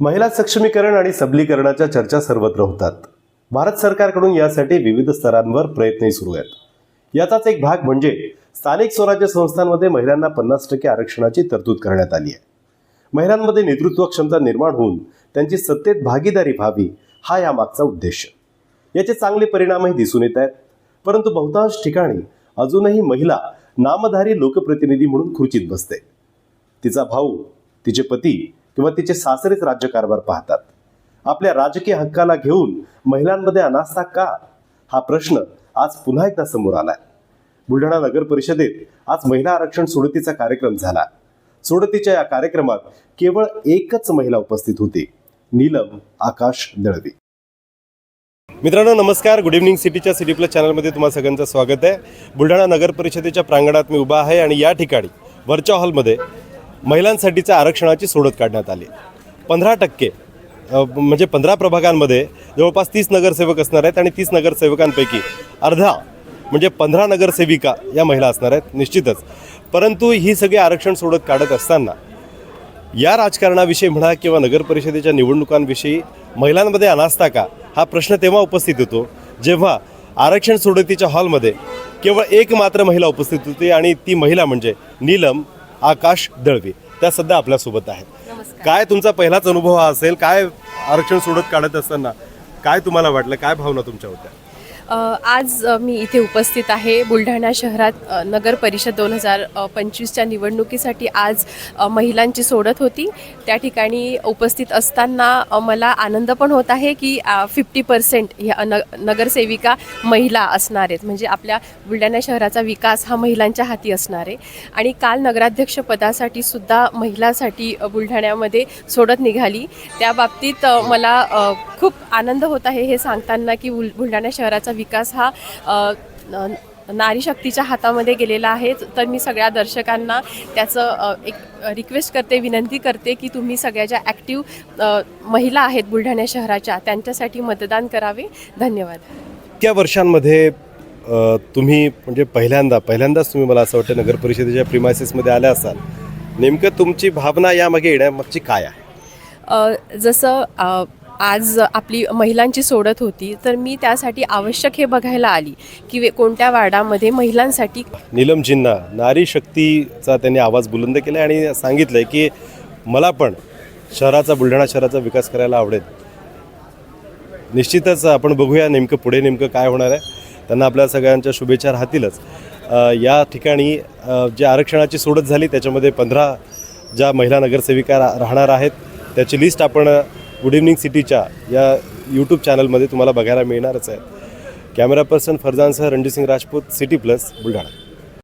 महिला सक्षमीकरण आणि सबलीकरणाच्या चर्चा सर्वत्र होतात. भारत सरकारकडून यासाठी विविध स्तरांवर प्रयत्नही सुरू आहेत. याचाच एक भाग म्हणजे स्थानिक स्वराज्य संस्थांमध्ये महिलांना पन्नास टक्के आरक्षणाची तरतूद करण्यात आली आहे. महिलांमध्ये नेतृत्व क्षमता निर्माण होऊन त्यांची सत्तेत भागीदारी व्हावी हा यामागचा उद्देश. याचे चांगले परिणामही दिसून येत आहेत. परंतु बहुतांश ठिकाणी अजूनही महिला नामधारी लोकप्रतिनिधी म्हणून खुर्चीत बसते. तिचा भाऊ तिचे पती किंवा तिचे सासरेच राज्यकारभार पाहतात. आपल्या राजकीय हक्काला घेऊन महिलांमध्ये अनास्था का? हा प्रश्न आज पुन्हा एकदा समोर आलाय. बुलढाणा नगर परिषदेत आज महिला आरक्षण सोडतीचा कार्यक्रम झाला. सोडतीच्या या कार्यक्रमात केवळ एकच महिला उपस्थित होती नीलम आकाश दळवी. मित्रांनो नमस्कार. गुड इव्हनिंग सिटीच्या सिटी प्लस चॅनलमध्ये तुम्हा सगळ्यांचं स्वागत आहे. बुलढाणा नगर परिषदेच्या प्रांगणात मी उभा आहे आणि या ठिकाणी वरच्या हॉलमध्ये महिलांसाठीच्या आरक्षणाची सोडत काढण्यात आली. पंधरा टक्के म्हणजे पंधरा प्रभागांमध्ये जवळपास तीस नगरसेवक असणार आहेत आणि तीस नगरसेवकांपैकी अर्धा म्हणजे पंधरा नगरसेविका या महिला असणार आहेत निश्चितच. परंतु ही सगळी आरक्षण सोडत काढत असताना या राजकारणाविषयी म्हणा किंवा नगर परिषदेच्या निवडणुकांविषयी महिलांमध्ये अनास्था का? हा प्रश्न तेव्हा उपस्थित होतो जेव्हा आरक्षण सोडतीच्या हॉलमध्ये केवळ एक मात्र महिला उपस्थित होती आणि ती महिला म्हणजे नीलम आकाश दळवी. त्या सध्या आपल्यासोबत आहेत. काय तुमचा पहिलाच अनुभव हा असेल? काय आरक्षण सोडत काढत असताना काय तुम्हाला वाटलं? काय भावना तुमच्या होत्या? आज मी इथे उपस्थित आहे बुलढाणा शहरात नगर परिषद दोन हजार पंचवीसच्या निवडणुकीसाठी. आज महिलांची सोडत होती. त्या ठिकाणी उपस्थित असताना मला आनंद पण होत आहे की फिफ्टी पर्सेंट ह्या न नगरसेविका महिला असणार आहेत. म्हणजे आपल्या बुलढाणा शहराचा विकास हा महिलांच्या हाती असणार आहे. आणि काल नगराध्यक्ष पदासाठी सुद्धा महिलासाठी बुलढाण्यामध्ये सोडत निघाली. त्या बाबतीत मला खूप आनंद होत आहे हे सांगताना की बुल बुलढाणा शहराचा विकास हा नारी शक्तीच्या हातामध्ये गेलेला आहे. तर मी सगळ्या दर्शकांना त्याचं एक रिक्वेस्ट करते विनंती करते की तुम्ही सगळ्या ज्या ॲक्टिव्ह महिला आहेत बुलढाणा शहराच्या त्यांच्यासाठी मतदान करावे. धन्यवाद. इतक्या वर्षांमध्ये तुम्ही म्हणजे पहिल्यांदा पहिल्यांदाच तुम्ही मला असं वाटतं नगर परिषदेच्या प्रिमायसेसमध्ये आल्या असाल. नेमकं तुमची भावना यामागे येण्यामागची काय आहे? जसं आज आपली महिलांची सोडत होती तर मी त्यासाठी आवश्यक हे बघायला आली की वे- कोणत्या वार्डामध्ये महिलांसाठी नीलमजींना नारी शक्तीचा त्यांनी आवाज बुलंद केला आणि सांगितलंय की मला पण शहराचा बुलढाणा शहराचा विकास करायला आवडेल. निश्चितच आपण बघूया नेमकं पुढे नेमकं काय होणार आहे. त्यांना आपल्या सगळ्यांच्या शुभेच्छा राहतीलच. या ठिकाणी जे आरक्षणाची सोडत झाली त्याच्यामध्ये पंधरा ज्या महिला नगरसेविका रा राहणार आहेत त्याची लिस्ट आपण गुड इव्हनिंग सिटीच्या या यूट्यूब चॅनलमध्ये तुम्हाला बघायला मिळणारच आहे. कॅमेरा पर्सन फरजानसह रणजित सिंग राजपूत सिटी प्लस बुलढाणा.